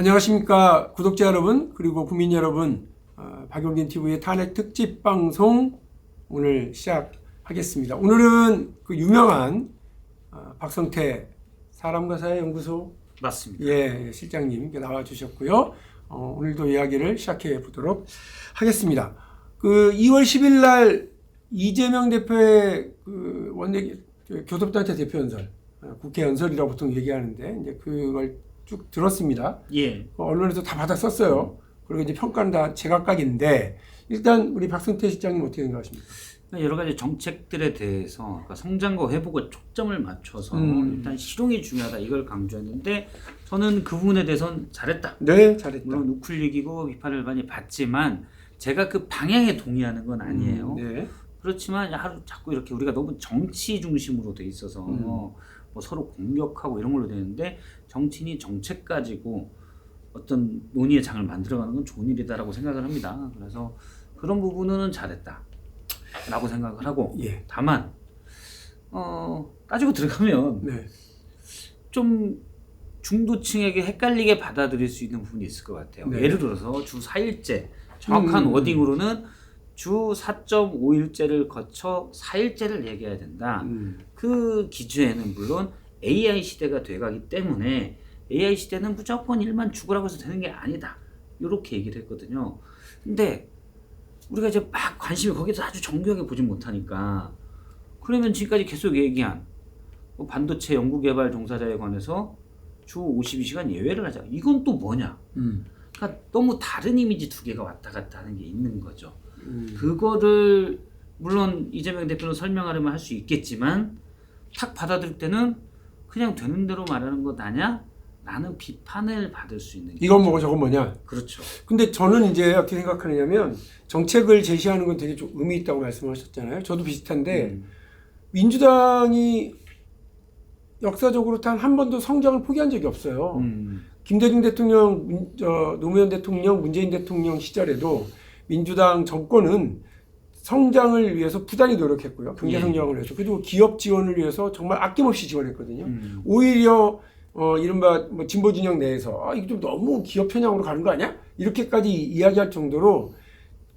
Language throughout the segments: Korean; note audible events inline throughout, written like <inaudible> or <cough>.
안녕하십니까 구독자 여러분 그리고 국민 여러분 어, 박용진 TV의 탄핵 특집 방송 오늘 시작하겠습니다. 오늘은 그 유명한 어, 박성태 사람과 사회 연구소 맞습니다. 예 실장님 나와 주셨고요. 어, 오늘도 이야기를 시작해 보도록 하겠습니다. 그 2월 10일 날 이재명 대표의 그 원내 그 교섭단체 대표 연설 어, 국회 연설이라고 보통 얘기하는데 이제 그걸 쭉 들었습니다. 예. 어, 언론에서 다 받아 썼어요. 그리고 이제 평가는 다 제각각인데 일단 우리 박성태 실장님 어떻게 생각하십니까? 여러 가지 정책들에 대해서 그러니까 성장과 회복에 초점을 맞춰서 음. 일단 실용이 중요하다 이걸 강조했는데 저는 그 부분에 대해서는 잘했다. 네, 잘했다. 물론 우클릭이고 비판을 많이 받지만 제가 그 방향에 동의하는 건 아니에요. 음, 네. 그렇지만 하루 자꾸 이렇게 우리가 너무 정치 중심으로 돼 있어서 음. 뭐 서로 공격하고 이런 걸로 되는데 정치인이 정책 가지고 어떤 논의의 장을 만들어가는 건 좋은 일이다라고 생각을 합니다. 그래서 그런 부분은 잘했다라고 생각을 하고 예. 다만 어, 따지고 들어가면 네. 좀 중도층에게 헷갈리게 받아들일 수 있는 부분이 있을 것 같아요. 네. 예를 들어서 주 4일째 정확한 음. 워딩으로는 주 4.5일째를 거쳐 4일째를 얘기해야 된다. 음. 그 기준에는 물론 AI 시대가 돼가기 때문에 AI 시대는 무조건 일만 죽으라고 해서 되는 게 아니다. 이렇게 얘기를 했거든요. 근데 우리가 이제 막 관심이 거기서 아주 정교하게 보진 못하니까 그러면 지금까지 계속 얘기한 뭐 반도체 연구개발 종사자에 관해서 주 52시간 예외를 하자. 이건 또 뭐냐? 음. 그러니까 너무 다른 이미지 두 개가 왔다 갔다 하는 게 있는 거죠. 음. 그거를 물론 이재명 대표는 설명하려면 할 수 있겠지만 탁 받아들일 때는 그냥 되는 대로 말하는 것 아냐? 나는 비판을 받을 수 있는 게 이건 뭐고 저건 뭐냐? 그렇죠. 근데 저는 이제 어떻게 생각하느냐면 정책을 제시하는 건 되게 좀 의미 있다고 말씀하셨잖아요. 저도 비슷한데 음, 민주당이 역사적으로 단 한 번도 성장을 포기한 적이 없어요. 음, 김대중 대통령, 문- 저, 노무현 대통령, 문재인 대통령 시절에도 민주당 정권은 성장을 위해서 부단히 노력했고요. 경제 예. 성장을 위해서. 그리고 기업 지원을 위해서 정말 아낌없이 지원했거든요. 음, 오히려 어, 이른바 뭐 진보 진영 내에서 아, 이게 좀 너무 기업 편향으로 가는 거 아니야? 이렇게까지 이야기할 정도로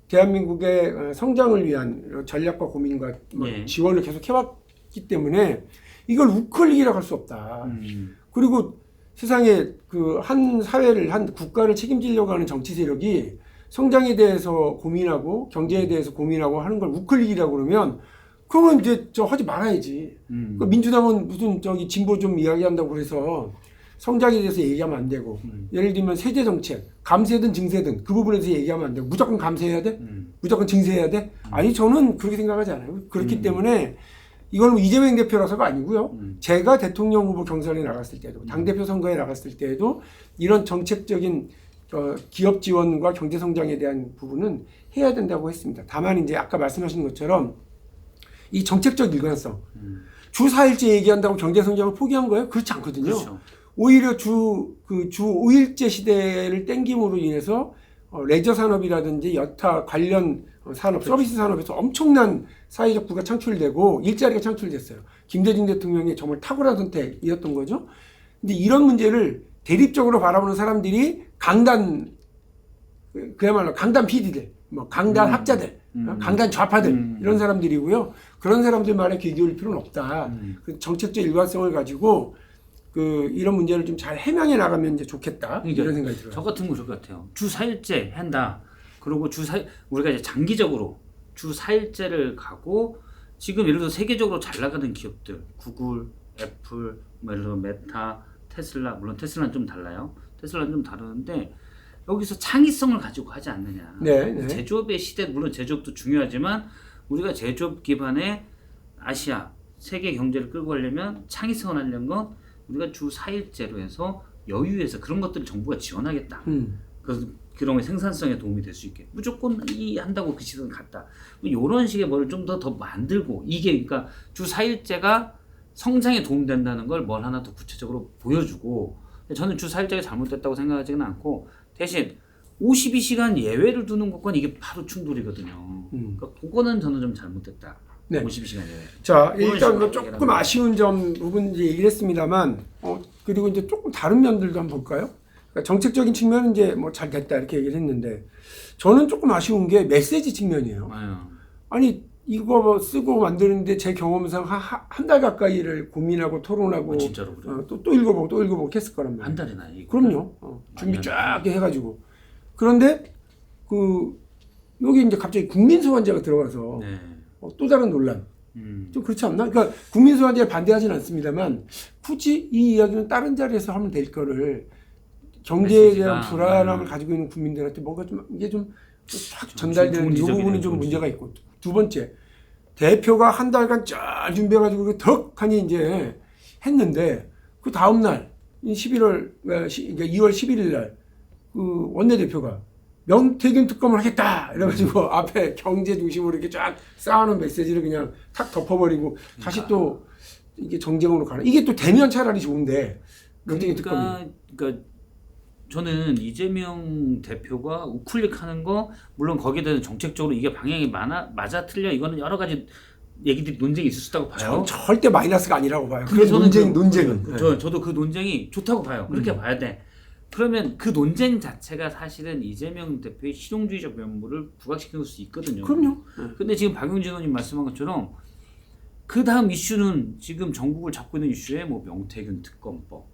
대한민국의 어, 성장을 위한 전략과 고민과 뭐 예. 지원을 계속 해왔기 때문에 이걸 우클릭이라고 할 수 없다. 음, 그리고 세상에 그 한 사회를 한 국가를 책임지려고 하는 정치 세력이 성장에 대해서 고민하고 경제에 대해서 고민하고 하는 걸 우클릭이라고 그러면 그러면 이제 저 하지 말아야지. 음, 그 민주당은 무슨 저기 진보 좀 이야기한다고 그래서 성장에 대해서 얘기하면 안 되고 음. 예를 들면 세제 정책 감세든 증세든 그 부분에 대해서 얘기하면 안 되고 무조건 감세해야 돼? 음, 무조건 증세해야 돼? 아니 저는 그렇게 생각하지 않아요. 그렇기 음. 때문에 이건 뭐 이재명 대표라서가 아니고요. 음. 제가 대통령 후보 경선에 나갔을 때도 당 대표 선거에 나갔을 때에도 이런 정책적인 어, 기업 지원과 경제 성장에 대한 부분은 해야 된다고 했습니다. 다만 이제 아까 말씀하신 것처럼 이 정책적 일관성 음. 주 4일째 얘기한다고 경제 성장을 포기한 거예요? 그렇지 않거든요. 그렇죠. 오히려 주, 그주 5일째 시대를 땡김으로 인해서 어, 레저 산업이라든지 여타 관련 어, 산업, 서비스 산업에서 엄청난 사회적 부가 창출되고 일자리가 창출됐어요. 김대중 대통령의 정말 탁월한 선택이었던 거죠. 근데 이런 문제를 대립적으로 바라보는 사람들이 강단, 그- 그야말로 강단 PD들, 뭐 강단 음. 학자들, 음. 어, 강단 좌파들, 음. 이런 사람들이고요. 그런 사람들 말에 귀 기울일 필요는 없다. 음. 그 정책적 일관성을 가지고 그 이런 문제를 좀 잘 해명해 나가면 이제 좋겠다 그러니까 이런 생각이 들어요. 저 같은 거 그럴 것 같아요. 주 4일째 한다. 그리고 주 4, 우리가 이제 장기적으로 주 4일째를 가고 지금 예를 들어 세계적으로 잘 나가는 기업들, 구글, 애플, 뭐 예를 들어 메타, 테슬라, 물론 테슬라는 좀 달라요. 테슬라는 좀 다르는데 여기서 창의성을 가지고 하지 않느냐. 네, 네. 제조업의 시대, 물론 제조업도 중요하지만 우리가 제조업 기반의 아시아, 세계 경제를 끌고 가려면 창의성을 하려는 건 우리가 주 4일째로 해서 여유에서 그런 것들을 정부가 지원하겠다. 음. 그 그런 게 생산성에 도움이 될 수 있게 무조건 이 한다고 그 시선 갔다. 이런 식의 뭐를 좀 더 더 만들고 이게 그러니까 주 4일째가 성장에 도움된다는 걸 뭘 하나 더 구체적으로 보여주고 저는 주 4일째가 잘못됐다고 생각하지는 않고 대신 52시간 예외를 두는 것과 이게 바로 충돌이거든요. 음. 그러니까 그거는 저는 좀 잘못됐다. 네. 52시간 예외. 자 일단 뭐 조금. 아쉬운 점 부분 이제 얘기를 했습니다만 어, 그리고 이제 조금 다른 면들도 한번 볼까요? 그러니까 정책적인 측면은 이제 뭐 잘 됐다 이렇게 얘기를 했는데 저는 조금 아쉬운 게 메시지 측면이에요. 아유. 아니 이거 뭐 쓰고 만드는데 제 경험상 한 달 가까이를 고민하고 토론하고 어, 진짜로 그래요? 어, 또, 또 읽어보고 또 읽어보고 했을 거란 말이에요. 한 달이나 이거. 그럼요. 어, 준비 쫙 해가지고 그런데 그 여기 이제 갑자기 국민 소환제가 들어가서 네. 어, 또 다른 논란. 음. 좀 그렇지 않나? 그러니까 국민 소환제를 반대하지는 않습니다만 굳이 이 이야기는 다른 자리에서 하면 될 거를 경제에 대한 메시지가, 불안함을 음. 가지고 있는 국민들한테 뭔가 좀 이게 좀확 좀 전달되는 이 부분이 좀. 문제가 있고 두 번째 대표가 한 달간 쫙 준비해가지고 그 덕하니 이제 했는데 그 다음 날 11월 그러니까 2월 11일 날그 원내대표가 명태균 특검을 하겠다! 이래가지고 <laughs> 앞에 경제 중심으로 이렇게 쫙 쌓아놓은 메시지를 그냥 탁 덮어버리고 다시 또 이게 정쟁으로 가는 이게 또 되면 차라리 좋은데 명태균 특검이 그러니까, 그러니까 저는 이재명 대표가 우클릭 하는 거 물론 거기에 대해서 정책적으로 이게 방향이 많아 맞아 틀려 이거는 여러 가지 얘기들이 논쟁이 있을 수 있다고 봐요. 전 절대 마이너스가 아니라고 봐요. 저는 논쟁 그- 논쟁은 네. 저 저도 그 논쟁이 좋다고 봐요. 그렇게 봐야 돼. 그러면 그 논쟁 자체가 사실은 이재명 대표의 실용주의적 면모를 부각시킬 수 있거든요. 그럼요. 근데 지금 박용진 의원님 말씀한 것처럼 그 다음 이슈는 지금 전국을 잡고 있는 이슈에 뭐 명태균 특검법,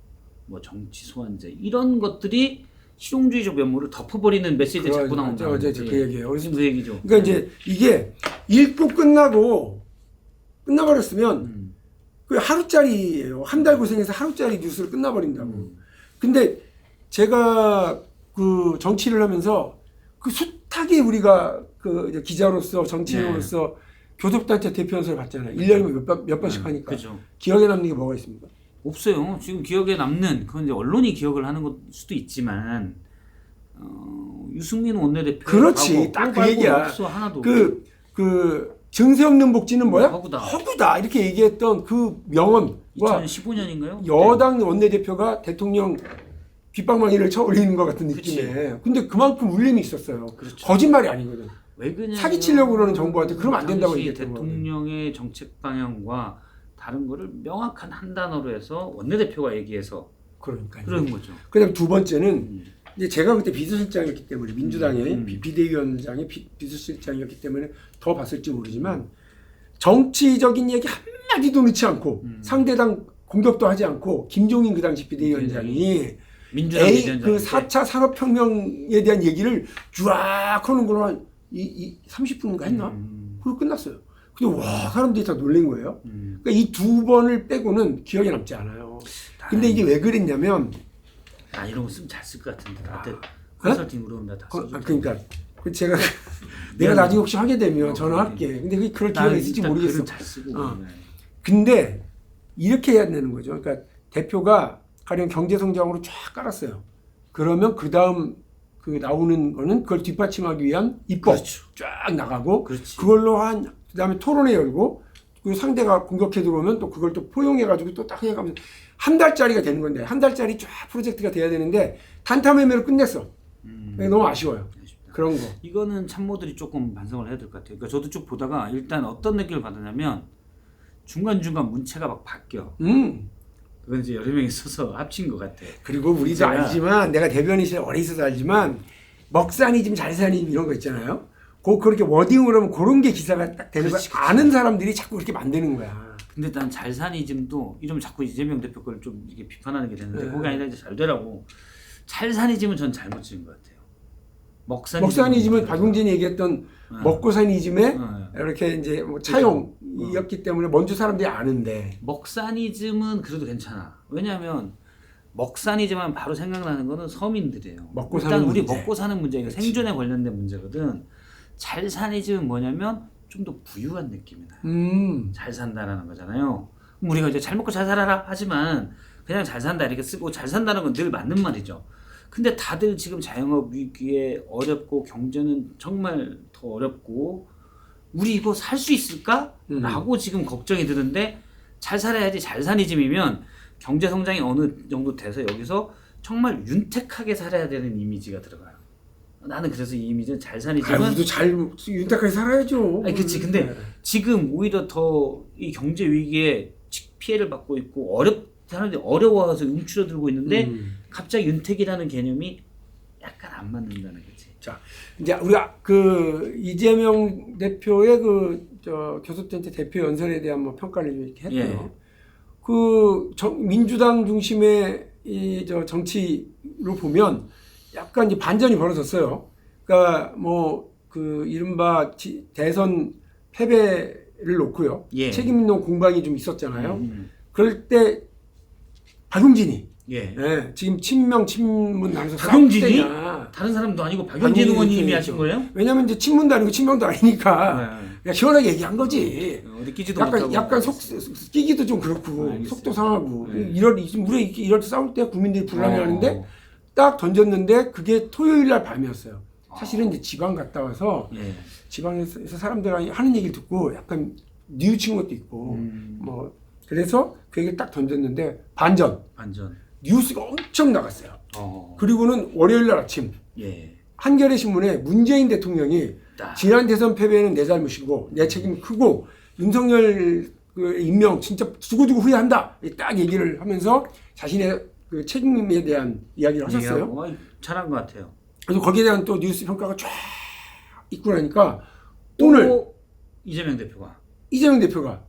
뭐 정치 소환제 이런 것들이 실용주의적 면모를 덮어버리는 메시지를 자꾸 나온다. 어제 그 얘기예요. 그래서 무슨 그 얘기죠? 그러니까 이제 이게 읽고 끝나고 끝나버렸으면 음. 그 하루짜리예요. 한 달 고생해서 하루짜리 뉴스를 끝나버린다고. 음. 근데 제가 그 정치를 하면서 그 숱하게 우리가 그 기자로서 정치인으로서 교섭단체 대표 연설을 받잖아요. 1년에 몇, 번- 몇 번씩 하니까. 그죠. 기억에 남는 게 뭐가 있습니까? 없어요. 지금 기억에 남는 그건 이제 언론이 기억을 하는 것 수도 있지만 어, 유승민 원내대표 그렇지. 딱 그 얘기야. 없어 하나도. 그, 그, 증세 없는 복지는 뭐야? 허구다. 허구다. 이렇게 얘기했던 그 명언과 2015년인가요? 여당 원내대표가 대통령 귓방망이를 쳐 올리는 것 같은. 느낌에. 근데 그만큼 울림이 있었어요. 그렇죠. 거짓말이 아니거든. 왜 그러냐? 사기치려고 그러는 정부한테 그러면 안 된다고 얘기했던 거예요. 대통령의 정책 방향과 다른 거를 명확한 한 단어로 해서 원내대표가 얘기해서 그러니까요. 그런 거죠. 그다음 두 번째는 음. 이제 제가 그때 비서실장이었기 때문에 민주당의 음. 비- 비대위원장의 비, 비서실장이었기 때문에 더 봤을지 모르지만 정치적인 얘기 한마디도 넣지 않고 음. 상대당 공격도 하지 않고 김종인 그 당시 비대위원장이 민주당 A 비대위원장 그때 4차 산업혁명에 대한 얘기를 쫙 하는 걸로 한 이, 이 30분인가 했나? 음, 그리고 끝났어요. 근데 와 사람들이 다 놀란 거예요. 음. 그러니까 이 두 번을 빼고는 기억에 남지 않아요. 근데 이게 왜 그랬냐면 아 이런 거 쓰면 잘 쓸 것 같은데 나한테 어? 컨설팅으로 하면 나다 거- 써줄 아. 그러니까 그 제가 <laughs> 내가. 나중에 혹시 하게 되면 어, 전화할게. 근데 그게 그럴 기회가 있을지 모르겠어. 잘 쓰고 어. 네. 근데 이렇게 해야 되는 거죠. 그러니까 대표가 가령 경제 성장으로 쫙 깔았어요. 그러면 그 다음 그 나오는 거는 그걸 뒷받침하기 위한 입법 그렇죠. 쫙 나가고 그렇지. 그걸로 한 그 다음에 토론회 열고 그 상대가 공격해 들어오면 또 그걸 또 포용해 가지고 또 딱 해가면서 한 달짜리가 되는 건데 한 달짜리 쫙 프로젝트가 돼야 되는데 단타매매로 끝냈어. 음. 너무 아쉬워요. 아쉽다. 그런 거. 이거는 참모들이 조금 반성을 해야 될 것 같아요. 그러니까 저도 쭉 보다가 일단 어떤 느낌을 받았냐면 중간 중간 문체가 막 바뀌어. 음. 그건 이제 여러 명이 써서 합친 것 같아. 그리고 우리도 제가- 알지만 내가 대변인실에 오래 있어서 알지만 먹사니즘 잘사니즘 이런 거 있잖아요. 그 그렇게 워딩으로 하면 그런 게 기사가 딱 되는 그렇지, 거 아는 사람들이 자꾸 그렇게 만드는 거야. 근데 난 잘사니즘도 이러면 자꾸 이재명 대표 걸좀 이게 비판하는 게 되는데 네. 그게 아니라 이제 잘 되라고. 잘사니즘은 전 잘못 지은 것 같아요. 먹사니즘. 먹사니즘은 박용진이 얘기했던 네. 먹고사니즘의 네. 이렇게 이제 뭐 차용이었기 때문에 먼저 사람들이 아는데 먹사니즘은 그래도 괜찮아. 왜냐하면 먹사니즘하면 바로 생각나는 거는 서민들이에요. 먹고 일단 사는 우리 문제. 먹고 사는 문제, 그렇지. 생존에 관련된 문제거든. 잘사니즘은 뭐냐면 좀 더 부유한 느낌이 나요. 음 잘 산다라는 거잖아요. 그럼 우리가 이제 잘 먹고 잘 살아라 하지만 그냥 잘 산다 이렇게 쓰고 잘 산다는 건 늘 맞는 말이죠. 근데 다들 지금 자영업 위기에 어렵고 경제는 정말 더 어렵고 우리 이거 살 수 있을까? 음. 라고 지금 걱정이 드는데 잘 살아야지 잘 사니즘이면 경제 성장이 어느 정도 돼서 여기서 정말 윤택하게 살아야 되는 이미지가 들어가요. 나는 그래서 이 이미지는 잘 아, 사니즘은 우리도 잘 윤택하게 살아야죠. 아니 그치 근데 네. 지금 오히려 더 이 경제 위기에 치- 피해를 받고 있고 어렵 사람들이 어려워서 움츠러들고 있는데 음. 갑자기 윤택이라는 개념이 약간 안 맞는다는 거지. 자, 이제 우리가 그 이재명 대표의 그 저 교섭단체 대표 연설에 대한 뭐 평가를 좀 이렇게 했고요. 예. 그 정- 민주당 중심의 이 저 정치로 보면 약간 이제 반전이 벌어졌어요. 그러니까 뭐 그 이른바 지- 대선 패배를 놓고요. 예. 책임 있는 공방이 좀 있었잖아요. 음, 그럴 때 박용진이 예. 예, 지금 친명 친문 나눠서 박용진이? 다른 사람도 아니고 박용진 의원님이. 하신 거예요? 왜냐면 이제 친문도 아니고 친명도 아니니까 네. 그냥 시원하게 얘기한 거지. 어디 끼지도 약간 못하고. 약간 속 끼기도 좀 그렇고 알겠어요. 속도 상하고 네. 이럴 우리 이럴 때 싸울 때 국민들이 불안해하는데 어. 딱 던졌는데 그게 토요일 날 밤이었어요. 사실은 이제 지방 갔다 와서 예. 지방에서 사람들 하는 얘기를 듣고 약간 뉘우친 것도 있고 음, 뭐 그래서 그 얘기를 딱 던졌는데 반전 완전. 뉴스가 엄청 나갔어요. 어. 그리고는 월요일 날 아침 예. 한겨레 신문에 문재인 대통령이 딱. 지난 대선 패배는 내 잘못이고 내 책임이 크고 윤석열 그 임명 진짜 두고두고 후회한다 딱 얘기를 하면서 자신의 그 책임에 대한 이야기를 하셨어요. 잘한 것 같아요. 그래서 거기에 대한 또 뉴스 평가가 쫙 있고 나니까 오늘 또 이재명 대표가 이재명 대표가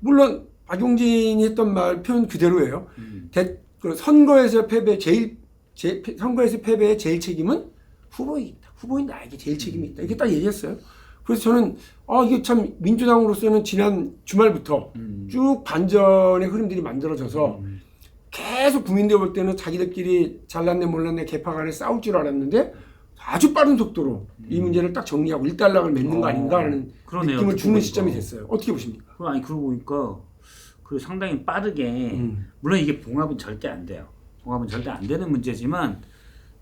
물론 박용진이 했던 말 표현 그대로예요. 음. 대, 그 선거에서 패배 제일 제, 선거에서 패배의 제일 책임은 후보에 있다. 후보인 나에게 제일 책임이 있다. 이렇게 딱 얘기했어요. 그래서 저는 아 이게 참 민주당으로서는 지난 주말부터 음. 쭉 반전의 흐름들이 만들어져서 음. 계속 국민들 볼 때는 자기들끼리 잘났네 몰랐네 개파 간에 싸울 줄 알았는데 아주 빠른 속도로 이 문제를 딱 정리하고 일단락을 맺는 거 음. 어, 아닌가라는 그러네요. 느낌을 듣고 주는 보니까. 시점이 됐어요. 어떻게 보십니까? 그 아니 그러고 보니까 그 상당히 빠르게 음. 물론 이게 봉합은 절대 안 돼요. 봉합은 절대 안 되는 문제지만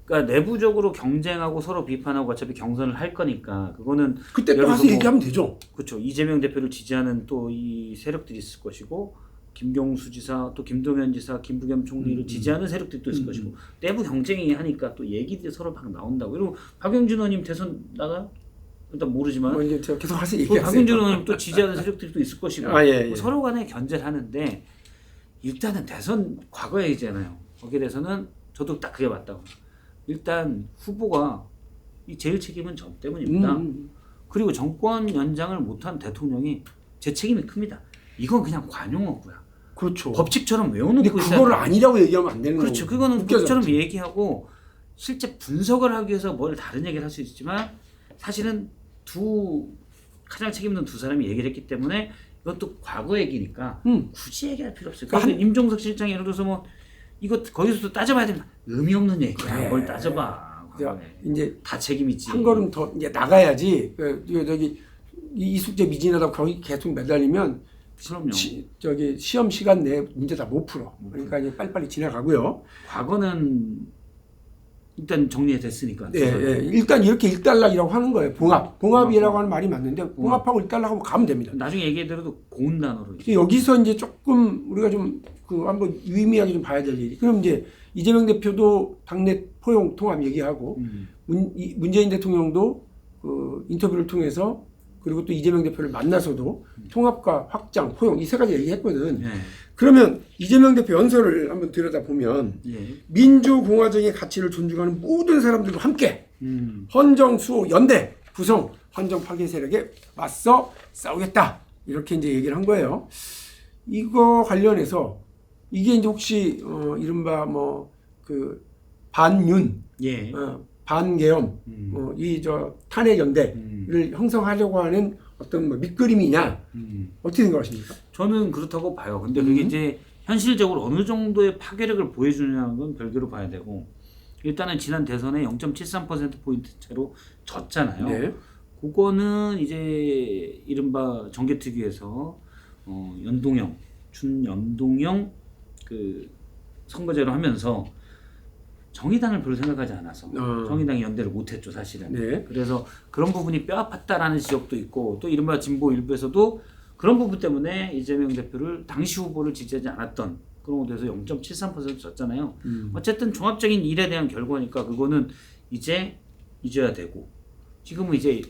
그러니까 내부적으로 경쟁하고 서로 비판하고 어차피 경선을 할 거니까 그거는 그때 또 예를 가서 들어 뭐- 얘기하면 되죠. 그렇죠. 이재명 대표를 지지하는 또 이 세력들이 있을 것이고 김경수 지사 또 김동연 지사 김부겸 총리를 지지하는 세력들이 또 있을 음, 것이고 내부 경쟁이 하니까 또 얘기들이 서로 막 나온다고. 그리고 박영준 의원님 대선 나가요? 일단 모르지만 뭐 이제 제가 계속 또 얘기하세요. 박윤준 의원님 또 지지하는 세력들이 또 있을 것이고 아, 예, 예. 뭐 서로 간에 견제를 하는데 일단은 대선 과거 얘기잖아요. 거기에 대해서는 저도 딱 그게 맞다고. 일단 후보가 이 제일 책임은 저 때문입니다. 음. 그리고 정권 연장을 못한 대통령이 제 책임이 큽니다. 이건 그냥 관용어구야. 그렇죠. 법칙처럼 근데 외워놓고 그거를 있어야 아니라고 얘기하면 안 되는 그렇죠. 거고. 그거는. 법처럼 얘기하고 실제 분석을 하기 위해서 뭘 다른 얘기를 할 수 있지만 사실은 두 가장 책임 있는 두 사람이 얘기를 했기 때문에 이것도 과거 얘기니까 음. 굳이 얘기할 필요 없어요. 그러니까 그러니까 임종석 실장이 예를 들어서 뭐 이거 거기서도 따져봐야 된다. 의미 없는 얘기야. 그래. 뭘 따져봐. 자, 과거에. 이제 다 책임있지. 한 걸음 더 이제 나가야지. 그, 저, 저기 이 이숙제 미진하다고 거기 계속 매달리면 그럼요. 시, 저기 시험 시간 내에 문제 다 못 풀어. 그러니까 이제 빨리빨리 지나가고요. 과거는 일단 정리가 됐으니까. 예, 예. 일단 이렇게 일단락이라고 하는 거예요. 봉합. 봉합이라고 하는 말이 맞는데 봉합하고 일단락하고 가면 됩니다. 나중에 얘기해드려도 고운 단어로. 이제. 여기서 이제 조금 우리가 좀 그 한번 유의미하게 좀 봐야 될 일이. 그럼 이제 이재명 대표도 당내 포용 통합 얘기하고 음. 문, 이- 문재인 대통령도 그 인터뷰를 통해서 그리고 또 이재명 대표를 만나서도 통합과 확장, 포용 이 세 가지 얘기했거든. 예. 그러면 이재명 대표 연설을 한번 들여다 보면 예. 민주공화정의 가치를 존중하는 모든 사람들과 함께 음. 헌정 수호 연대 구성 헌정 파괴 세력에 맞서 싸우겠다 이렇게 이제 얘기를 한 거예요. 이거 관련해서 이게 이제 혹시 어 이른바 뭐 그 반윤 예. 어, 반계엄 음. 어, 이저 탄핵 연대 를 음. 형성하려고 하는 어떤 뭐 밑그림이냐 음. 어떻게 생각하십니까? 저는 그렇다고 봐요. 근데 그게 음. 이제 현실적으로 어느 정도의 파괴력을 보여주냐는 건 별개로 봐야 되고 일단은 지난 대선에 0.73% 포인트 차로 졌잖아요. 네. 그거는 이제 이른바 정계 특위에서 어, 연동형 준연동형 그 선거제로 하면서 정의당을 별로 생각하지 않아서 어. 정의당이 연대를 못했죠 사실은. 네. 그래서 그런 부분이 뼈아팠다라는 지적도 있고 또 이른바 진보 일부에서도 그런 부분 때문에 이재명 대표를 당시 후보를 지지하지 않았던 그런 것에서 0.73% 졌잖아요. 음. 어쨌든 종합적인 일에 대한 결과니까 그거는 이제 잊어야 되고 지금은 이제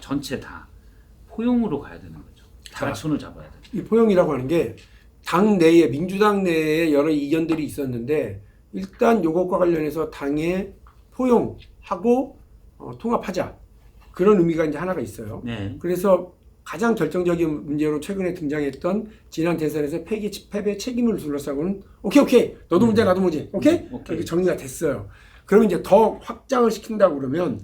전체 다 포용으로 가야 되는 거죠. 다 같이 손을 잡아야 돼. 이 포용이라고 하는 게 당 내에 민주당 내에 여러 이견들이 있었는데 일단 요것과 관련해서 당에 포용하고 어, 통합하자 그런 의미가 이제 하나가 있어요. 네. 그래서 가장 결정적인 문제로 최근에 등장했던 지난 대선에서 패기 패배 책임을 둘러싸고는 오케이 오케이 너도 문제 나도 문제 오케이 음, 오케이. 그렇게 정리가 됐어요. 그러면 이제 더 확장을 시킨다고 그러면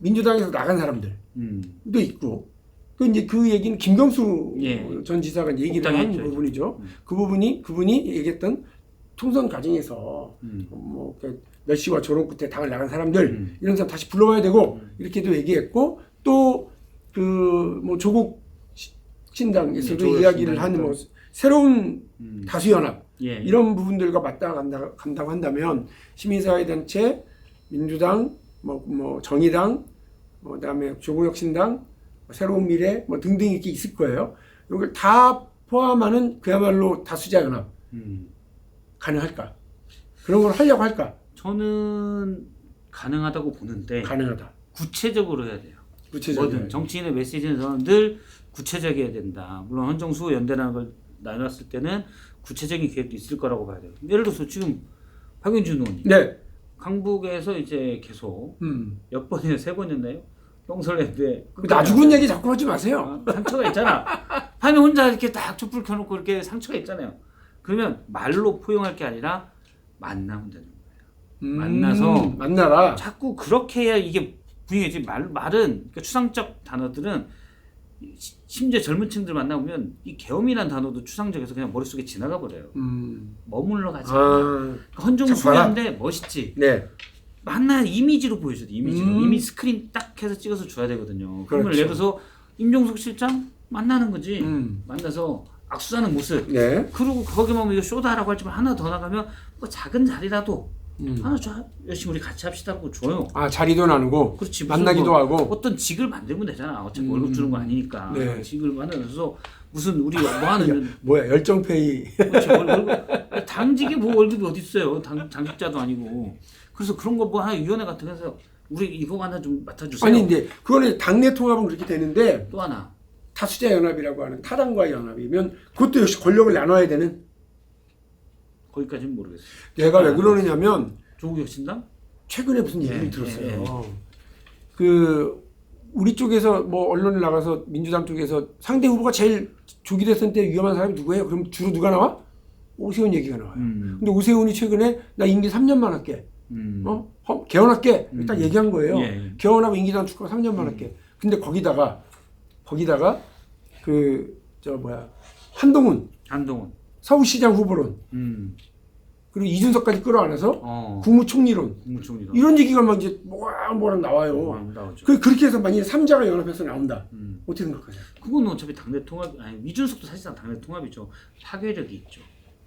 민주당에서 나간 사람들도 음. 있고 그 이제 그 얘기는 김경수 예. 전 지사가 얘기를 한. 부분이죠. 음. 그 부분이 그분이 얘기했던 통선 과정에서 음. 뭐 몇 시와 조롱 끝에 당을 나간 사람들 음. 이런 사람 다시 불러와야 되고 이렇게도 얘기했고 또 그 뭐 조국 시- 신당에서도 네, 조국 이야기를. 하는 뭐 새로운 음. 다수연합 예. 이런 부분들과 맞닿아 간다, 간다고 한다면 시민사회단체, 민주당, 뭐, 뭐 정의당, 뭐 그다음에 조국혁신당, 뭐 새로운 미래 뭐 등등 이렇게 있을 거예요. 이걸 다 포함하는 그야말로 다수자 연합 음. 가능할까? 그런 걸 하려고 할까? 저는 가능하다고 보는데 가능하다. 구체적으로 해야 돼요. 구체적으로. 뭐든 정치인의 메시지는 늘 구체적이어야 된다. 물론 헌정수 연대라는 걸 나눴을 때는 구체적인 계획도 있을 거라고 봐야 돼요. 예를 들어서 지금 박영준 의원이 네. 강북에서 이제 계속 음. 몇 번이나 세 번이었나요? 경설했는데 나 죽은 얘기 자꾸 하지 마세요. 아, 상처가 있잖아. <laughs> 밤에 혼자 이렇게 딱 촛불 켜놓고 이렇게 상처가 있잖아요. 그러면 말로 포용할 게 아니라 만나면 되는 거예요. 음, 만나서 만나라. 자꾸 그렇게 해야 이게 분위기지 말 말은 그러니까 추상적 단어들은 시- 심지어 젊은 층들 만나보면 이 계엄이라는 단어도 추상적에서 그냥 머릿속에 지나가 버려요. 음. 머물러 가지 않아. 아, 헌정수 참 봐라. 연대 멋있지. 네. 만나 이미지로 보여줘야 돼. 이미지로. 음. 이미 스크린 딱 해서 찍어서 줘야 되거든요. 그러면 그렇죠. 예를 들어서 임종석 실장 만나는 거지. 음. 만나서 악수하는 모습. 네. 그리고 거기만 뭐 이거 쇼다라고 할지만 하나 더 나가면 뭐 작은 자리라도 음. 하나 줘 열심히 우리 같이 합시다고 줘요. 아 자리도 나누고 그렇지 만나기도 뭐 하고 어떤 직을 만들면 되잖아. 어차피 음. 월급 주는 거 아니니까 네. 직을 만들어서 무슨 우리 뭐 하는 뭐야 열정페이 그렇지, 월- 당직이 뭐 월급이 어디 있어요? 당 당직자도 아니고 그래서 그런 거 뭐 하나 위원회 같은 거 해서 우리 이거 하나 좀 맡아주세요. 아니 근데 그거는 당내 통합은 그렇게 되는데 또 하나 다수자 연합이라고 하는 타당과의 연합이면 그것도 역시 권력을 나눠야 되는 거기까지는 모르겠어요. 내가 왜 아, 그러느냐면 조국 혁신당? 최근에 무슨 얘기를 예, 들었어요. 예, 예. 그 우리 쪽에서 뭐 언론에 나가서 민주당 쪽에서 상대 후보가 제일 조기 대선 때 위험한 사람이 누구예요? 그럼 주로 누가 나와? 오세훈 얘기가 나와요. 음. 근데 오세훈이 최근에 나 임기 3년만 할게. 음. 어? 허- 개헌할게. 음. 딱 얘기한 거예요. 예. 개헌하고 임기 단 축하 3년만 할게. 근데 거기다가 거기다가 그 저 뭐야 한동훈 한동훈. 서울시장 후보론 음. 그리고 이준석까지 끌어안아서 어. 국무총리론 국무총리가. 이런 얘기가 막 이제 뭐라 뭐라 나와요. 어, 나오죠. 그 그렇게 해서 만약에 삼자가 연합해서 나온다. 음. 어떻게 생각하세요? 그건 어차피 당내 통합 아니 이준석도 사실상 당내 통합이죠. 파괴력이 있죠.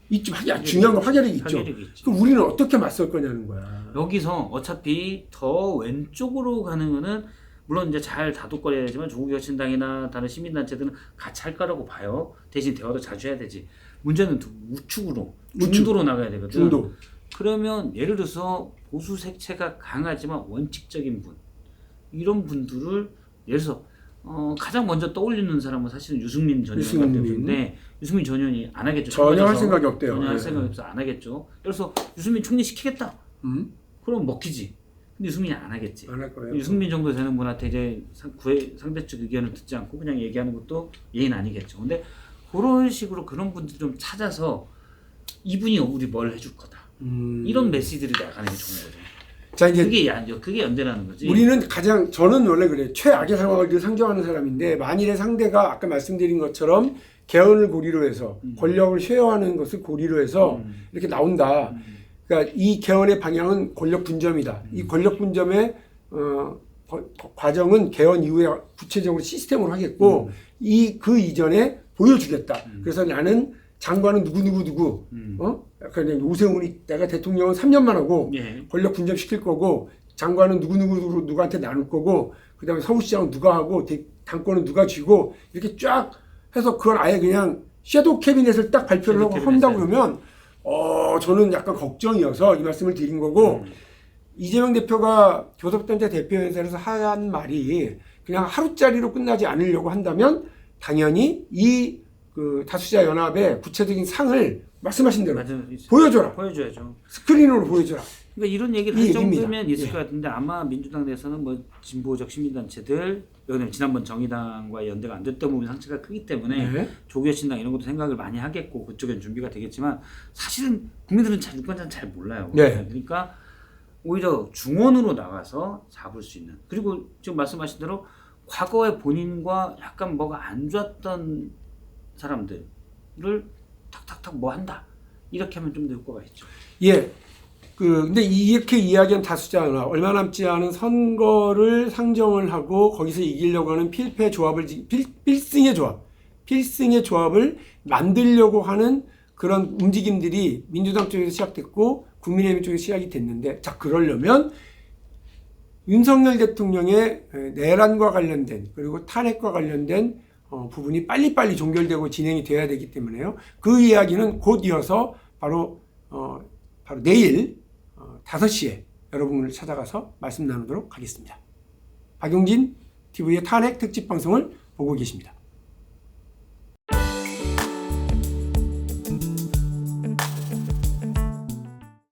이좀 하기 중요한 건 화제력이 있죠. 파괴력이 있죠. 그럼 우리는 어떻게 맞설 거냐는 거야. 여기서 어차피 더 왼쪽으로 가는 거는 물론 이제 잘 다독거려야 되지만 조국 혁신당이나 다른 시민단체들은 같이 할 거라고 봐요. 대신 대화도 자주 해야 되지. 문제는 더 우측으로 우측. 중도로 나가야 되거든. 중도. 그러면 예를 들어서 보수 색채가 강하지만 원칙적인 분 이런 분들을 예를 들어서 어, 가장 먼저 떠올리는 사람은 사실은 유승민 전 의원. 대표인데 유승민 전 의원이 안 하겠죠. 전혀 할. 생각이 없대요. 전혀 할 네. 생각이 없어 안 하겠죠. 그래서 유승민 총리 시키겠다. 음? 그럼 먹히지. 근데 유승민이 안 하겠지. 안 할 거예요. 유승민 정도 되는 분한테 이제 상- 구애, 상대적 의견을 듣지 않고 그냥 얘기하는 것도 예의는 아니겠죠. 근데 그런 식으로 그런 분들 좀 찾아서 이분이 우리 뭘 해줄 거다. 음. 이런 메시지들이 나가는 게 좋은 거죠. 자 이제 그게 연, 그게 연대라는 거지. 우리는 가장 저는 원래 그래 최악의 상황을 늘 상정하는 사람인데 만일의 상대가 아까 말씀드린 것처럼 개헌을 고리로 해서 음. 권력을 쉐어하는 것을 고리로 해서 음. 이렇게 나온다. 음. 그러니까 이 개헌의 방향은 권력 분점이다. 이 권력 분점의 어, 거- 과정은 개헌 이후에 구체적으로 시스템으로 하겠고 이그 이전에 보여주겠다. 그래서 나는 장관은 누구 누구 누구 음. 어? 이제 오세훈이 내가 대통령은 3년만 하고 예. 권력 분점 시킬 거고 장관은 누구 누구 누구 누구한테 나눌 거고 그다음에 서울시장은 누가 하고 대- 당권은 누가 쥐고 이렇게 쫙 해서 그걸 아예 그냥 섀도우 캐비넷을 딱 발표를 하고 한다 캐비넷을. 그러면 어 저는 약간 걱정이어서 이 말씀을 드린 거고 이재명 대표가 교섭단체 대표회사에서 한 말이 그냥 하루짜리로 끝나지 않으려고 한다면 당연히 이 그 다수자 연합의 구체적인 상을 말씀하신 대로 맞아요. 보여줘라. 보여줘야죠. 스크린으로 보여줘라. 그러니까 이런 얘기를 이할 얘기입니다. 정도면 있을 예. 것 같은데 아마 민주당 내에서는 뭐 진보적 시민단체들 왜냐면 지난번 정의당과 연대가 안 됐던 부분이 상처가 크기 때문에 네. 조교신당 이런 것도 생각을 많이 하겠고 그쪽엔 준비가 되겠지만 사실은 국민들은 잘 유권자는 잘 몰라요. 네. 그러니까 오히려 중원으로 나가서 잡을 수 있는 그리고 지금 말씀하신 대로 과거에 본인과 약간 뭐가 안 좋았던 사람들을 탁탁탁 뭐 한다 이렇게 하면 좀 더 효과가 있죠. 예. 그 근데 이렇게 이야기한 다수자 연합 얼마 남지 않은 선거를 상정을 하고 거기서 이기려고 하는 필패 조합을 지- 필, 필승의 조합, 필승의 조합을 만들려고 하는 그런 움직임들이 민주당 쪽에서 시작됐고 국민의힘 쪽에서 시작이 됐는데 자 그러려면 윤석열 대통령의 내란과 관련된 그리고 탄핵과 관련된 어, 부분이 빨리빨리 종결되고 진행이 돼야 되기 때문에요. 그 이야기는 곧 이어서 바로 어, 바로 내일 어, 5시에 여러분을 찾아가서 말씀 나누도록 하겠습니다. 박용진 TV의 탄핵 특집 방송을 보고 계십니다.